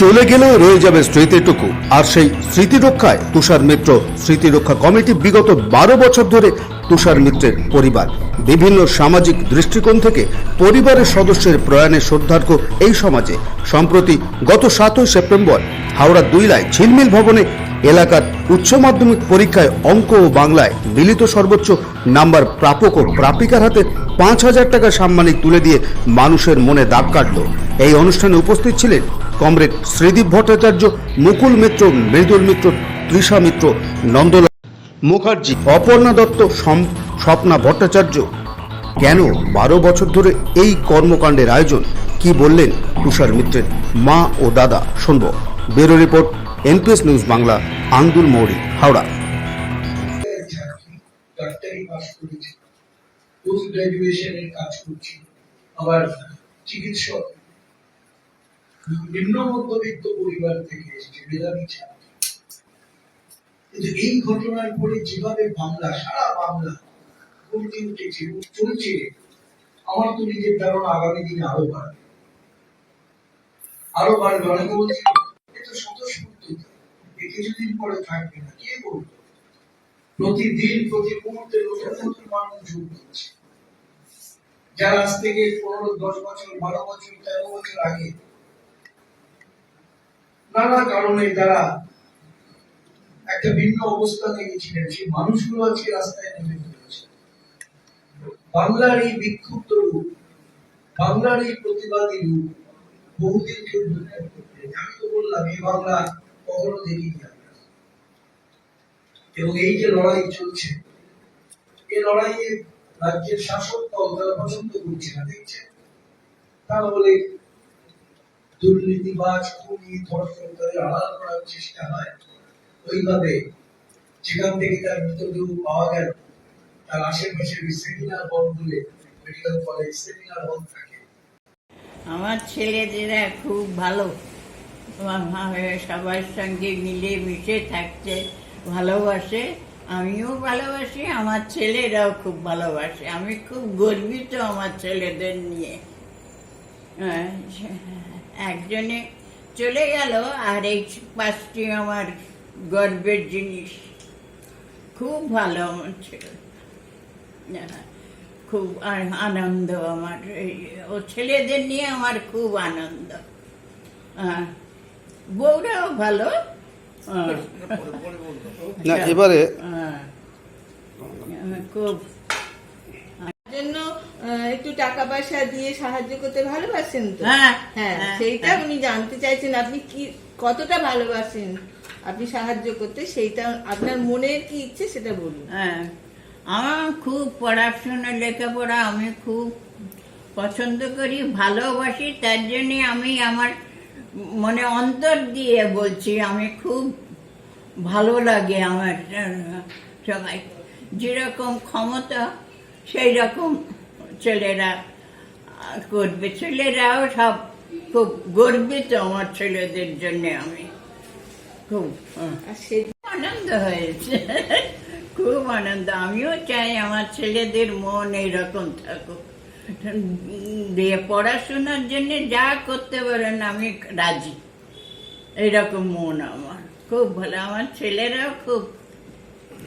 চলে গেলেও রয়ে যাবে স্মৃতিটুকু। আর সেই স্মৃতি রক্ষায় তুষার মিত্র স্মৃতি রক্ষা কমিটি বিগত বারো বছর ধরে তুষার মিত্রের পরিবার। বিভিন্ন সামাজিক দৃষ্টিকোণ থেকে পরিবারের সদস্যের প্রয়াণে শ্রদ্ধার্ঘ এই সমাজে। সম্প্রতি গত সাতই সেপ্টেম্বর হাওড়া দুই দুইলায় ঝিলমিল ভবনে এলাকার উচ্চ মাধ্যমিক পরীক্ষায় অঙ্ক ও বাংলায় মিলিত সর্বোচ্চ নাম্বার প্রাপক ও প্রাপিকার হাতে পাঁচ হাজার টাকা সাম্মানিক তুলে দিয়ে মানুষের মনে দাগ কাটল। এই অনুষ্ঠানে উপস্থিত ছিলেন কমরেড শ্রীদীপ ভট্টাচার্য, মুকুল মিত্র, মৃদুল মিত্র, তৃষা মিত্র, নন্দলাল মুখার্জি, অপর্ণা দত্ত স্বপ্না ভট্টাচার্য। কেন বারো বছর ধরে এই কর্মকাণ্ডের আয়োজন? কি বললেন তুষার মিত্রের মা ও দাদা? শুনব। Bureau report NPS news Bangla Andul Mouri, Howrah. আবার চিকিৎসক, নিম্ন মধ্যবিত্ত পরিবার থেকে মেধাবী কিন্তু এই ঘটনার পরে যেভাবে বাংলা, সারা বাংলা উঠেছে চলছে, আমার তো নিজের ধারণা আগামী দিনে আরও বাড়বে। আরও বাড়বে, অনেকে বলছে কিছুদিন পরে থাকবে না। কে বলবে? প্রতিদিন, প্রতি মুহূর্তে নতুন নতুন মানুষ যোগ দিচ্ছে যারা আজ থেকে পনেরো, দশ বছর, বারো বছর, তেরো বছর আগে নানা কারণে যারা একটা ভিন্ন অবস্থানে গেছিলেন সেই মানুষগুলো আজকে রাস্তায় নেমে পড়েছে। বাংলার এই বিক্ষুব্ধ রূপ, বাংলার এই প্রতিবাদী রূপ বহুদিন কেউ আমি তো বললাম, এই বাংলা কখনো দেখিনি এবং এই যে লড়াই চলছে এই লড়াইয়ে রাজ্যের শাসক দল তারা পছন্দ করছে না দেখছে তারা বলে, দুর্নীতিবাজ, খুনি ধর্ষণ তাদের আড়াল করার চেষ্টা হয়। ওইভাবে যেখান থেকে তার মৃতদেহ পাওয়া গেল, তার আশেপাশে সেমিনার হল গুলে মেডিকেল কলেজ সেমিনার হল থাকে। আমার ছেলেদেরা খুব ভালো। সবার সঙ্গে মিলে মিশে থাকতে ভালোবাসে আমিও ভালোবাসি আমার ছেলেরাও খুব ভালোবাসে। আমি খুব গর্বিত আমার ছেলেদের নিয়ে। একজনে চলে গেল আর এই পাঁচটি আমার গর্বের জিনিস। খুব ভালো আমার ছেলে। খুব আনন্দ আমার। ও ছেলেদের নিয়ে আমার খুব আনন্দ। আহ, বউরাও ভালো। না এবারে খুব। জন্য একটু টাকা পয়সা দিয়ে সাহায্য করতে ভালোবাসেন তো? হ্যাঁ, হ্যাঁ হ্যাঁ, সেইটা হ্যাঁ। উনি জানতে চাইছেন আপনি কি কতটা ভালোবাসেন? আপনি সাহায্য করতে সেইটা আপনার মনের কি ইচ্ছে সেটা বলুন। হ্যাঁ। আমার খুব পড়াশোনা লেখাপড়া আমি খুব পছন্দ করি ভালোবাসি তার জন্যে আমি আমার মনে অন্তর দিয়ে বলছি আমি খুব ভালো লাগে আমার সবাই। যেরকম ক্ষমতা সেই রকম ছেলেরা করবে। ছেলেরাও সব খুব গর্বিত আমার ছেলেদের জন্য আমি। খুব আনন্দ হয়েছে। খুব আনন্দ। আমিও চাই আমার ছেলেদের মন এইরকম থাকুক। পড়াশোনার জন্য যা করতে পারেন, আমি রাজি। এইরকম মন আমার। খুব ভালো। আমার ছেলেরাও খুব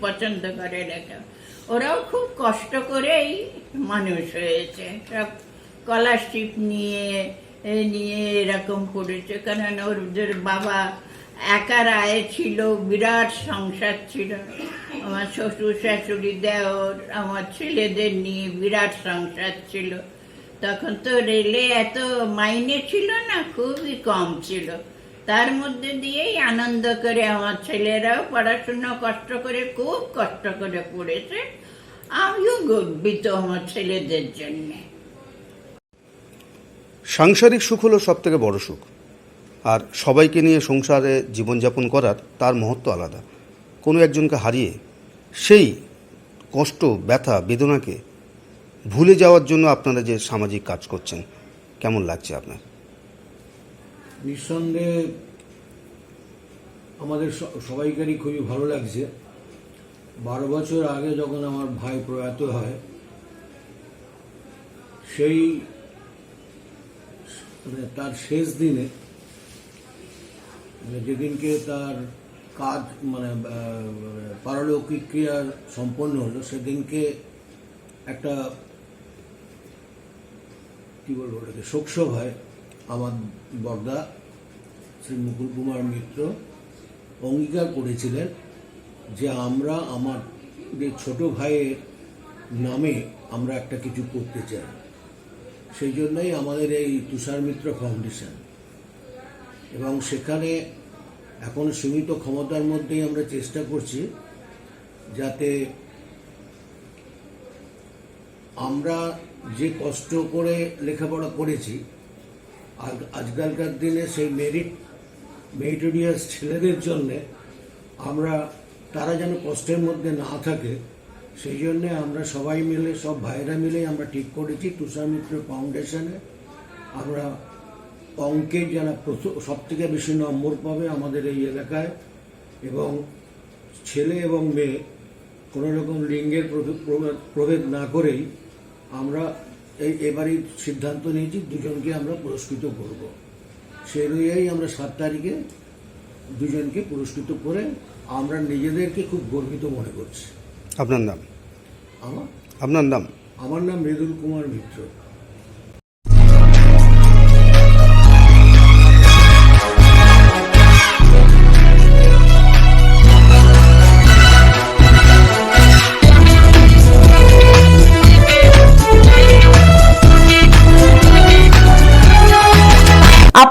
পছন্দ করে লেখা ওরাও খুব কষ্ট করেই মানুষ হয়েছে। সব স্কলারশিপ নিয়ে, এ নিয়ে এরকম করেছে। কারণ ওদের বাবা একার আয় ছিল, বিরাট সংসার ছিল। আমার শ্বশুর শাশুড়ি দেওর, আমার ছেলেদের নিয়ে বিরাট সংসার ছিল। তখন তো রেলে এত মাইনে ছিল না, খুবই কম ছিল। তার মধ্যে দিয়েই আনন্দ করে আমার ছেলেরাও পড়াশুনো কষ্ট করে, খুব কষ্ট করে পড়েছে। আমিও গর্বিত আমার ছেলেদের জন্যে। সাংসারিক সুখ হলো সব থেকে বড় সুখ। আর সবাইকে নিয়ে সংসারে জীবনযাপন করার তার মহত্ব আলাদা। কোনো একজনকে হারিয়ে সেই কষ্ট, ব্যথা, বেদনাকে ভুলে যাওয়ার জন্য আপনারা যে সামাজিক কাজ করছেন, কেমন লাগছে আপনার? নিঃসন্দেহে আমাদের সবাইকারই খুবই ভালো লাগছে। বারো বছর আগে যখন আমার ভাই প্রয়াত হয়, সেই মানে তার শেষ দিনে মানে যেদিনকে তার কাজ মানে আহ, পারলৌকিক ক্রিয়া সম্পন্ন হলো সেদিনকে একটা কি বলব ওটাকে শোকসভায় আমার বর্দা শ্রী মুকুল কুমার মিত্র অঙ্গীকার করেছিলেন যে আমরা আমার যে ছোট ভাইয়ের নামে আমরা একটা কিছু করতে চাই। সেই জন্যই আমাদের এই তুষার মিত্র ফাউন্ডেশন। এবং সেখানে এখন সীমিত ক্ষমতার মধ্যেই আমরা চেষ্টা করছি যাতে আমরা যে কষ্ট করে লেখাপড়া করেছি আজকালকার দিনে সেই মেরিট মেরিটোরিয়াস ছেলেদের জন্যে আমরা, তারা যেন কষ্টের মধ্যে না থাকে, সেই জন্যে আমরা সবাই মিলে, সব ভাইরা মিলে আমরা ঠিক করেছি, তুষার মিত্র ফাউন্ডেশনে। আমরা অঙ্কে যারা সব থেকে বেশি নম্বর পাবে আমাদের এই এলাকায়। এবং ছেলে এবং মেয়ে কোনো রকম লিঙ্গের প্রভে- প্রভেদ- প্রভেদ না করেই আমরা এই এবারই সিদ্ধান্ত নিয়েছি দুজনকে আমরা পুরস্কৃত করব। সেই অনুযায়ী আমরা সাত তারিখে দুজনকে পুরস্কৃত করে আমরা নিজেদেরকে খুব গর্বিত মনে করছি। আপনার নাম? আমার? আপনার নাম? আমার নাম মৃদুল কুমার মিত্র।